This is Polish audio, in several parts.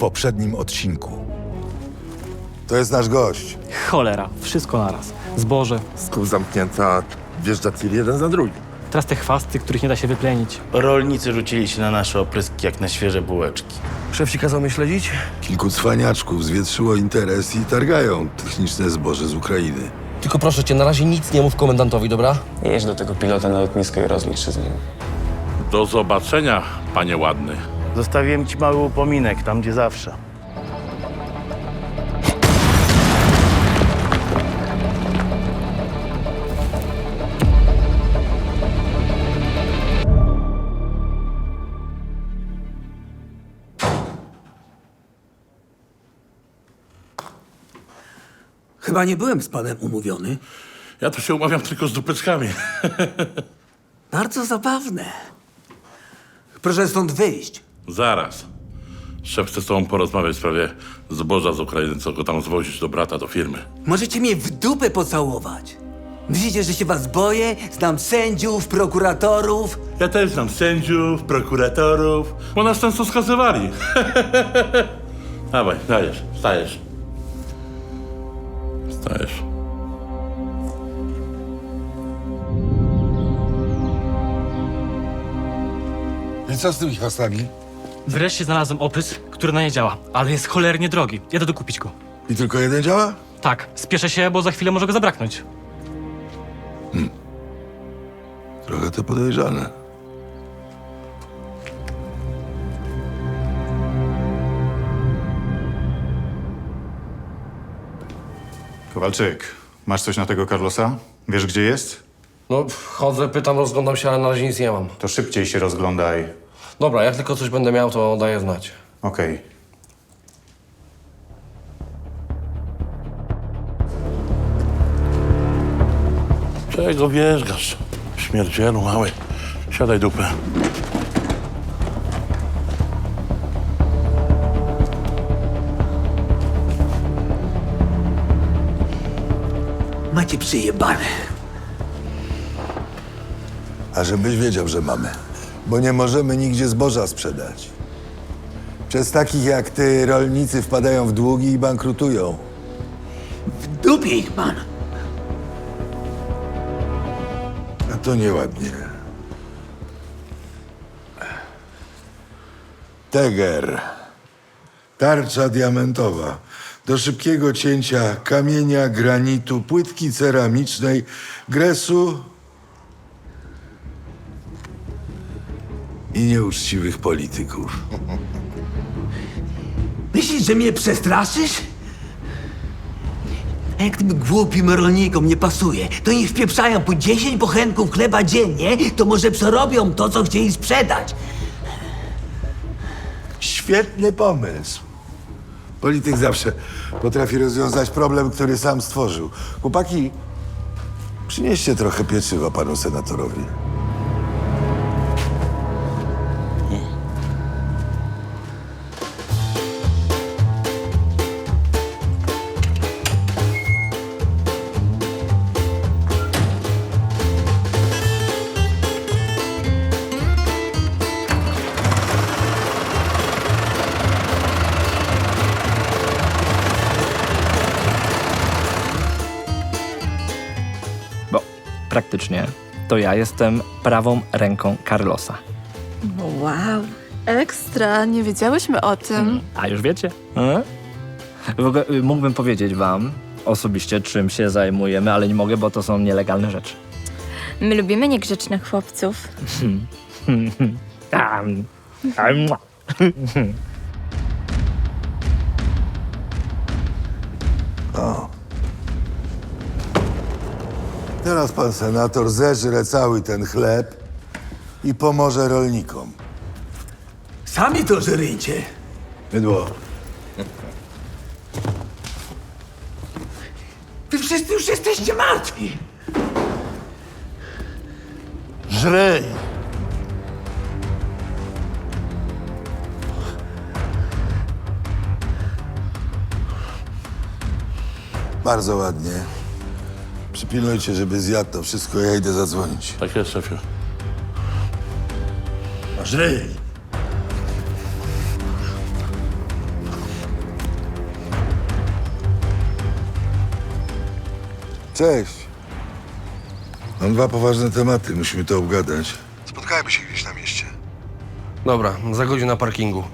poprzednim odcinku. To jest nasz gość. Cholera, wszystko naraz. Zboże, Skup zamknięta, wjeżdża tir jeden za drugim. teraz te chwasty, których nie da się wyplenić. Rolnicy rzucili się na nasze opryski jak na świeże bułeczki. Szef ci kazał mnie śledzić? Kilku cwaniaczków zwietrzyło interes i targają techniczne zboże z Ukrainy. Tylko proszę cię, na razie nic nie mów komendantowi, dobra? Jedź do tego pilota na lotnisko i rozlicz się z nim. Do zobaczenia, panie ładny. Zostawiłem ci mały upominek, tam gdzie zawsze. Chyba nie byłem z panem umówiony. Ja tu się umawiam tylko z dupeczkami. Bardzo zabawne. Proszę stąd wyjść. Zaraz. Szef chce z tobą porozmawiać w sprawie zboża z Ukrainy, co go tam zwozić do brata, do firmy. Możecie mnie w dupę pocałować. Myślicie, że się was boję? Znam sędziów, prokuratorów. Ja też znam sędziów, prokuratorów, bo nas często skazywali. Dawaj, dajesz, stajesz. Stajesz. I co z tymi chwastami? Wreszcie znalazłem opys, który na nie działa, ale jest cholernie drogi. Jadę dokupić go. I tylko jeden działa? Tak, spieszę się, bo za chwilę może go zabraknąć. Trochę to podejrzane. Kowalczyk, masz coś na tego Carlosa? Wiesz, gdzie jest? No, chodzę, pytam, rozglądam się, ale na razie nic nie mam. To szybciej się rozglądaj. Dobra, jak tylko coś będę miał, to daję znać. Okej. Czego wierzgasz? Śmierdzielu mały. Siadaj dupę. Macie przyjebane. A żebyś wiedział, że mamy. Bo nie możemy nigdzie zboża sprzedać. Przez takich jak ty rolnicy wpadają w długi i bankrutują. W dupie ich pan. A to nieładnie. Teger. Tarcza diamentowa. Do szybkiego cięcia kamienia, granitu, płytki ceramicznej, gresu i nieuczciwych polityków. Myślisz, że mnie przestraszysz? A jak tym głupim rolnikom nie pasuje, to niech wpieprzają po 10 bochenków chleba dziennie, to może przerobią to, co chcieli sprzedać. Świetny pomysł. Polityk zawsze potrafi rozwiązać problem, który sam stworzył. Chłopaki, przynieście trochę pieczywa panu senatorowi. Praktycznie to ja jestem prawą ręką Carlosa. Wow, ekstra, nie wiedziałyśmy o tym. A już wiecie? E? W ogóle y, mógłbym powiedzieć wam osobiście, czym się zajmujemy, ale nie mogę, bo to są nielegalne rzeczy. My lubimy niegrzecznych chłopców. Am, Teraz pan senator zeżre cały ten chleb i pomoże rolnikom. Sami to żeryjcie. Mydło. Wy wszyscy już jesteście martwi. Żryj! Bardzo ładnie. Przypilnujcie, żeby zjadł to wszystko, ja idę zadzwonić. Tak jest, szefie. Masz ryj! Cześć. Mam dwa poważne tematy, musimy to obgadać. Spotkajmy się gdzieś na mieście. Dobra, za godzinę na parkingu.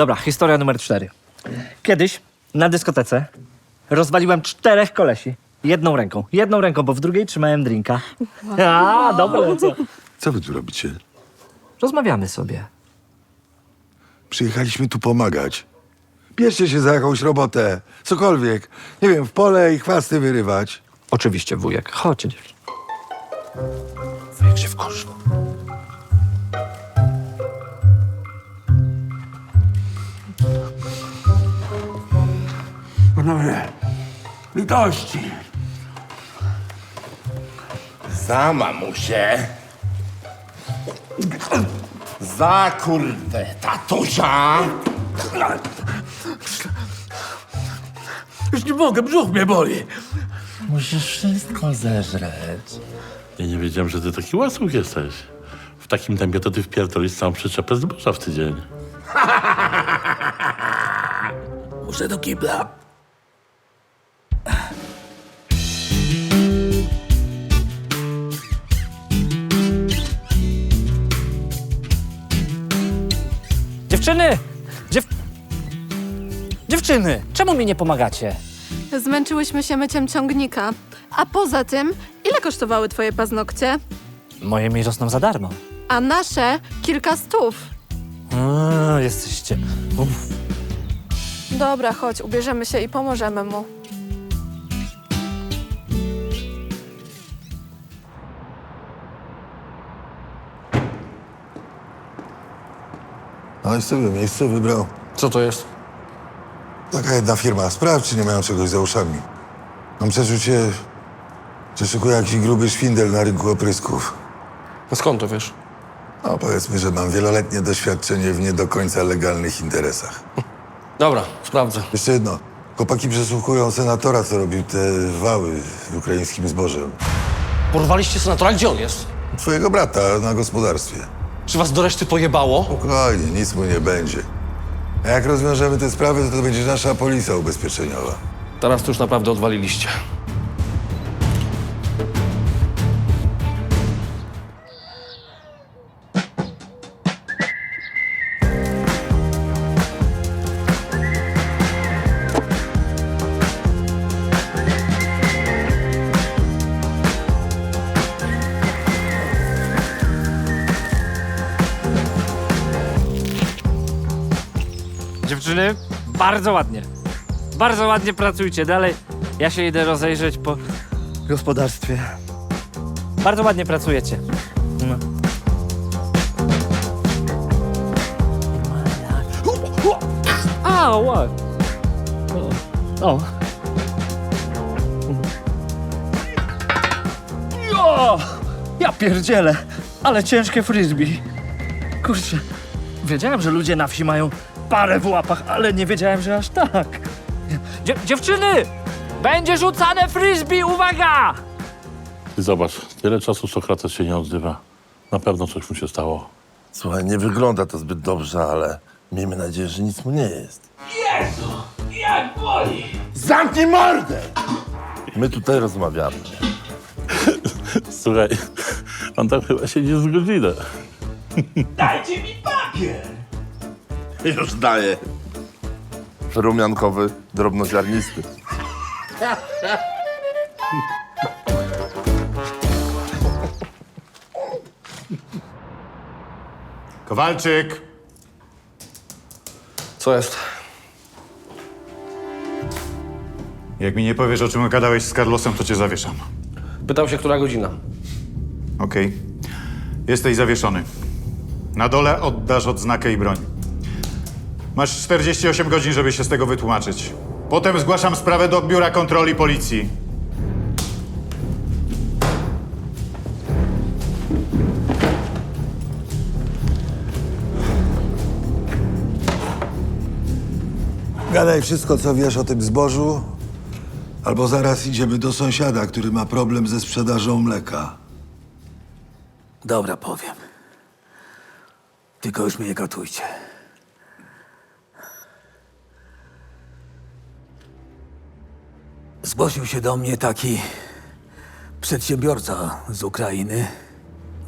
Dobra, historia numer cztery. Kiedyś na dyskotece rozwaliłem czterech kolesi. Jedną ręką. Jedną ręką, bo w drugiej trzymałem drinka. A, dobre, co? Co wy tu robicie? Rozmawiamy sobie. Przyjechaliśmy tu pomagać. Bierzcie się za jakąś robotę, cokolwiek. Nie wiem, w pole i chwasty wyrywać. Oczywiście, wujek. Chodź, dziewczyno. Wujek się wkurzył. Panowie, litości. Za mamusie. Za kurde tatusia. Już nie mogę, brzuch mnie boli. Musisz wszystko zeżreć. Ja nie wiedziałem, że ty taki łasuk jesteś. W takim tempie to ty wpierdolisz całą przyczepę zboża w tydzień. Muszę do kibla. Dziewczyny! Dziew... Dziewczyny! Czemu mi nie pomagacie? Zmęczyłyśmy się myciem ciągnika. A poza tym, ile kosztowały twoje paznokcie? Moje mi rosną za darmo. A nasze kilka stów. A, jesteście... Uff. Dobra, chodź, ubierzemy się i pomożemy mu. No i sobie miejsce wybrał. Co to jest? Taka jedna firma. Sprawdź, czy nie mają czegoś za uszami. Mam przeczucie, że szykuje jakiś gruby szwindel na rynku oprysków. A skąd to wiesz? No, powiedzmy, że mam wieloletnie doświadczenie w nie do końca legalnych interesach. Dobra, sprawdzę. Jeszcze jedno. Chłopaki przesłuchują senatora, co robił te wały z ukraińskim zbożem. Porwaliście senatora? Gdzie on jest? Twojego brata na gospodarstwie. Czy was do reszty pojebało? Spokojnie, nic mu nie będzie. A jak rozwiążemy te sprawy, to to będzie nasza polisa ubezpieczeniowa. Teraz to już naprawdę odwaliliście. Dziewczyny, bardzo ładnie. Bardzo ładnie pracujcie. Dalej, ja się idę rozejrzeć po gospodarstwie. Bardzo ładnie pracujecie. No. A, ła. O. o. O, ja pierdzielę, ale ciężkie frisbee. Kurczę, wiedziałem, że ludzie na wsi mają parę w łapach, ale nie wiedziałem, że aż tak. Dzie- dziewczyny! Będzie rzucane frisbee, uwaga! Ty zobacz, tyle czasu Sokrates się nie odzywa. Na pewno coś mu się stało. Słuchaj, nie wygląda to zbyt dobrze, ale miejmy nadzieję, że nic mu nie jest. Jezu, jak boli! Zamknij mordę! My tutaj rozmawiamy. Słuchaj, on tam chyba siedzi z godzinę. Już daję. Rumiankowy, drobnoziarnisty. Kowalczyk! Co jest? Jak mi nie powiesz, o czym gadałeś z Carlosem, to cię zawieszam. Pytał się, która godzina. Okej. Jesteś zawieszony. Na dole oddasz odznakę i broń. Masz 48 godzin, żeby się z tego wytłumaczyć. Potem zgłaszam sprawę do biura kontroli policji. Gadaj wszystko, co wiesz o tym zbożu, albo zaraz idziemy do sąsiada, który ma problem ze sprzedażą mleka. Dobra, powiem. Tylko już mnie nie katujcie. Zgłosił się do mnie taki przedsiębiorca z Ukrainy,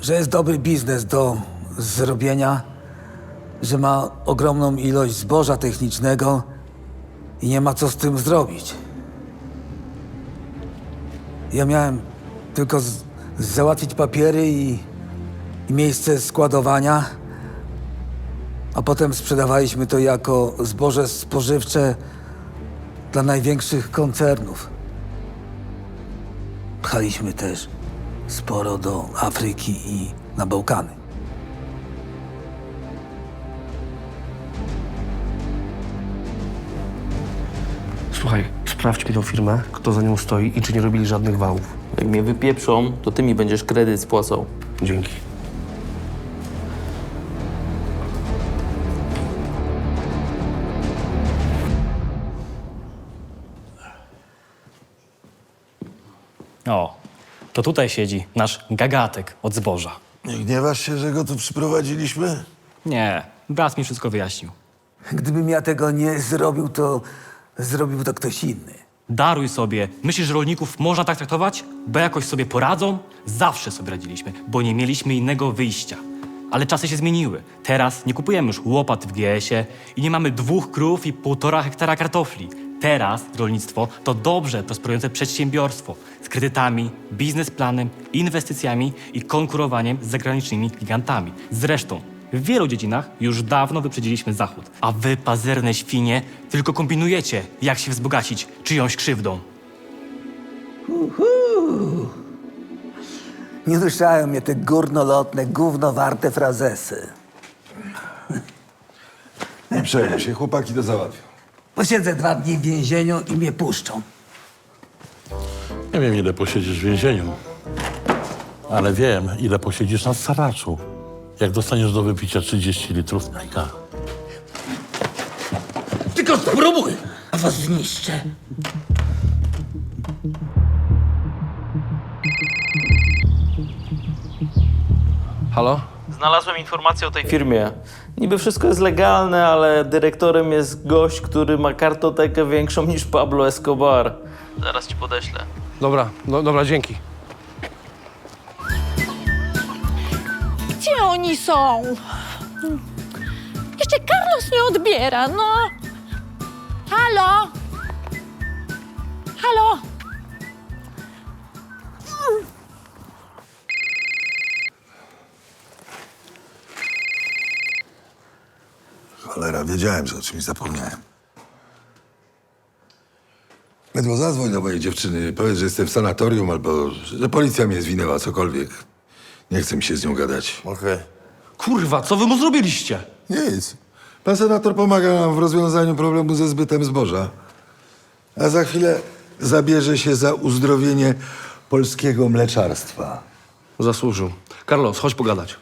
że jest dobry biznes do zrobienia, że ma ogromną ilość zboża technicznego i nie ma co z tym zrobić. Ja miałem tylko załatwić papiery i, i miejsce składowania, a potem sprzedawaliśmy to jako zboże spożywcze dla największych koncernów. Pchaliśmy też sporo do Afryki i na Bałkany. Słuchaj, sprawdź mi tą firmę, kto za nią stoi i czy nie robili żadnych wałów. Jak mnie wypieprzą, to ty mi będziesz kredyt spłacał. Dzięki. O, to tutaj siedzi nasz gagatek od zboża. Nie gniewasz się, że go tu przyprowadziliśmy? Nie, brat mi wszystko wyjaśnił. Gdybym ja tego nie zrobił, to zrobił to ktoś inny. Daruj sobie. Myślisz, że rolników można tak traktować? Bo jakoś sobie poradzą? Zawsze sobie radziliśmy, bo nie mieliśmy innego wyjścia. Ale czasy się zmieniły. Teraz nie kupujemy już łopat w GS-ie i nie mamy dwóch krów i półtora hektara kartofli. Teraz rolnictwo to dobrze prosperujące przedsiębiorstwo z kredytami, biznesplanem, inwestycjami i konkurowaniem z zagranicznymi gigantami. Zresztą w wielu dziedzinach już dawno wyprzedziliśmy Zachód, a wy, pazerne świnie, tylko kombinujecie, jak się wzbogacić czyjąś krzywdą. Nie ruszają mnie te górnolotne, gównowarte frazesy. Nie przejmuj się, chłopaki to załatwią. Posiedzę dwa dni w więzieniu i mnie puszczą. Nie wiem, ile posiedzisz w więzieniu, ale wiem, ile posiedzisz na staraczu. Jak dostaniesz do wypicia 30 litrów mleka. Tylko spróbuj, a was zniszczę. Halo? Znalazłem informację o tej firmie. Niby wszystko jest legalne, ale dyrektorem jest gość, który ma kartotekę większą niż Pablo Escobar. Zaraz ci podeślę. Dobra, no, dobra, dzięki. Gdzie oni są? Jeszcze Carlos nie odbiera, no. Halo? Halo? Wiedziałem, że o czymś zapomniałem. Ledwo zadzwoń do mojej dziewczyny, powiedz, że jestem w sanatorium albo że policja mnie zwinęła, cokolwiek. Nie chcę mi się z nią gadać. Okej. Kurwa, co wy mu zrobiliście? Nic. Pan senator pomaga nam w rozwiązaniu problemu ze zbytem zboża. A za chwilę zabierze się za uzdrowienie polskiego mleczarstwa. Zasłużył. Carlos, chodź pogadać.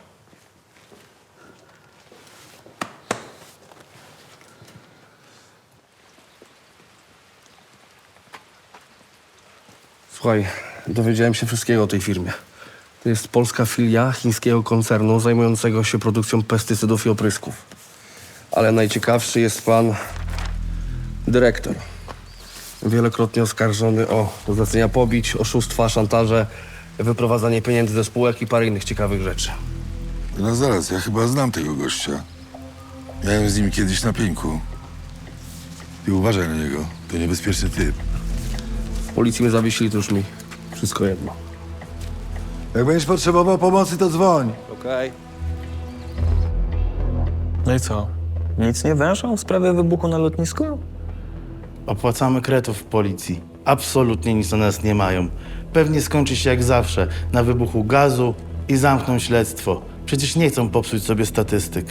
Słuchaj, dowiedziałem się wszystkiego o tej firmie. To jest polska filia chińskiego koncernu zajmującego się produkcją pestycydów i oprysków. Ale najciekawszy jest pan dyrektor. Wielokrotnie oskarżony o zlecenia pobić, oszustwa, szantaże, wyprowadzanie pieniędzy ze spółek i parę innych ciekawych rzeczy. No zaraz, ja chyba znam tego gościa. Miałem z nim kiedyś na pieńku. I uważaj na niego, to niebezpieczny typ. Policji mnie zawiesili, to już mi wszystko jedno. Jak będziesz potrzebował pomocy, to dzwoń. Okej. No i co? Nic nie wężą w sprawie wybuchu na lotnisku? Opłacamy kretów w policji. Absolutnie nic do nas nie mają. Pewnie skończy się jak zawsze, na wybuchu gazu i zamkną śledztwo. Przecież nie chcą popsuć sobie statystyk.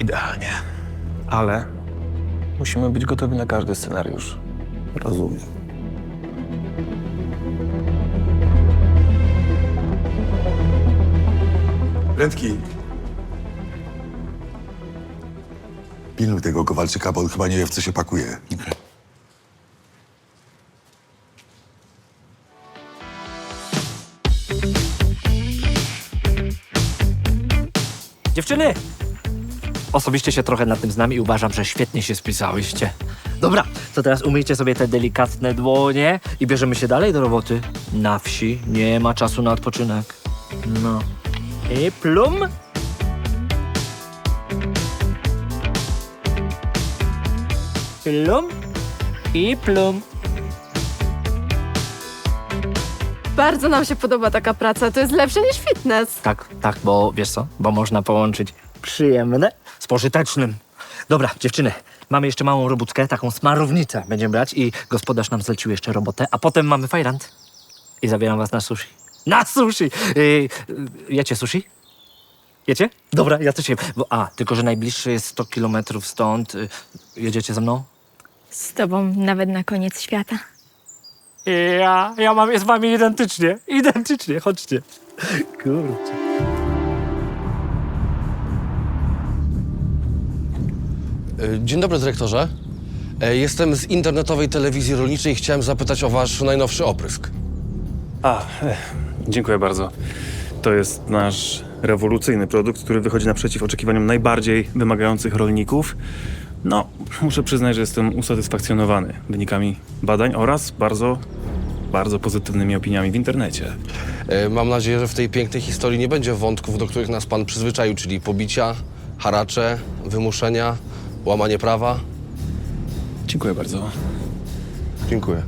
Idealnie. Ale musimy być gotowi na każdy scenariusz. Rozumiem. Prędki. Pilnuj tego Kowalczyka, bo on chyba nie wie, w co się pakuje. Dziewczyny! Osobiście się trochę nad tym znam i uważam, że świetnie się spisałyście. Dobra, to teraz umyjcie sobie te delikatne dłonie i bierzemy się dalej do roboty. Na wsi nie ma czasu na odpoczynek. No. I plum. Plum. I plum. Bardzo nam się podoba taka praca, to jest lepsze niż fitness. Tak, tak, bo wiesz co? Bo można połączyć przyjemne z pożytecznym. Dobra, dziewczyny, mamy jeszcze małą robótkę, taką smarownicę będziemy brać i gospodarz nam zlecił jeszcze robotę, a potem mamy fajrant i zabieram was na sushi. Na sushi! Yy, jecie sushi? Jecie? Dobra, ja też jem. Bo, a, tylko że najbliższy jest 100 kilometrów stąd. Yy, jedziecie ze mną? Z tobą nawet na koniec świata. Ja, ja mam je z wami identycznie. Identycznie, chodźcie. Kurczę. Dzień dobry, dyrektorze. E, Jestem z internetowej telewizji rolniczej i chciałem zapytać o wasz najnowszy oprysk. A, e, dziękuję bardzo. To jest nasz rewolucyjny produkt, który wychodzi naprzeciw oczekiwaniom najbardziej wymagających rolników. No, muszę przyznać, że jestem usatysfakcjonowany wynikami badań oraz bardzo, bardzo pozytywnymi opiniami w internecie. E, Mam nadzieję, że w tej pięknej historii nie będzie wątków, do których nas pan przyzwyczaił, czyli pobicia, haracze, wymuszenia, łamanie prawa. Dziękuję bardzo. Dziękuję.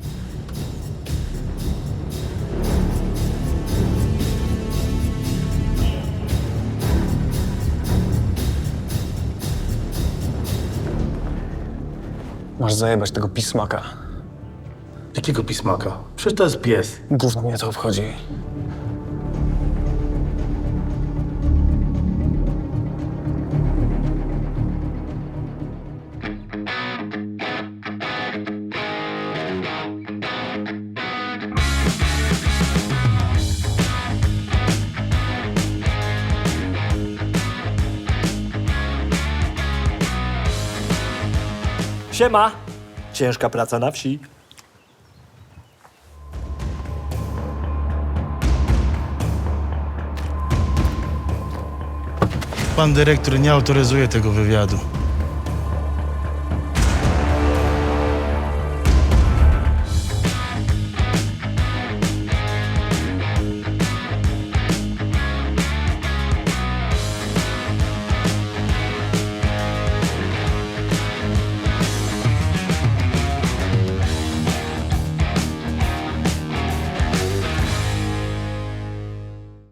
Masz zajebać tego pismaka. Jakiego pismaka? Przecież to jest pies. Gówno mnie to obchodzi. Siema! Ciężka praca na wsi. Pan dyrektor nie autoryzuje tego wywiadu.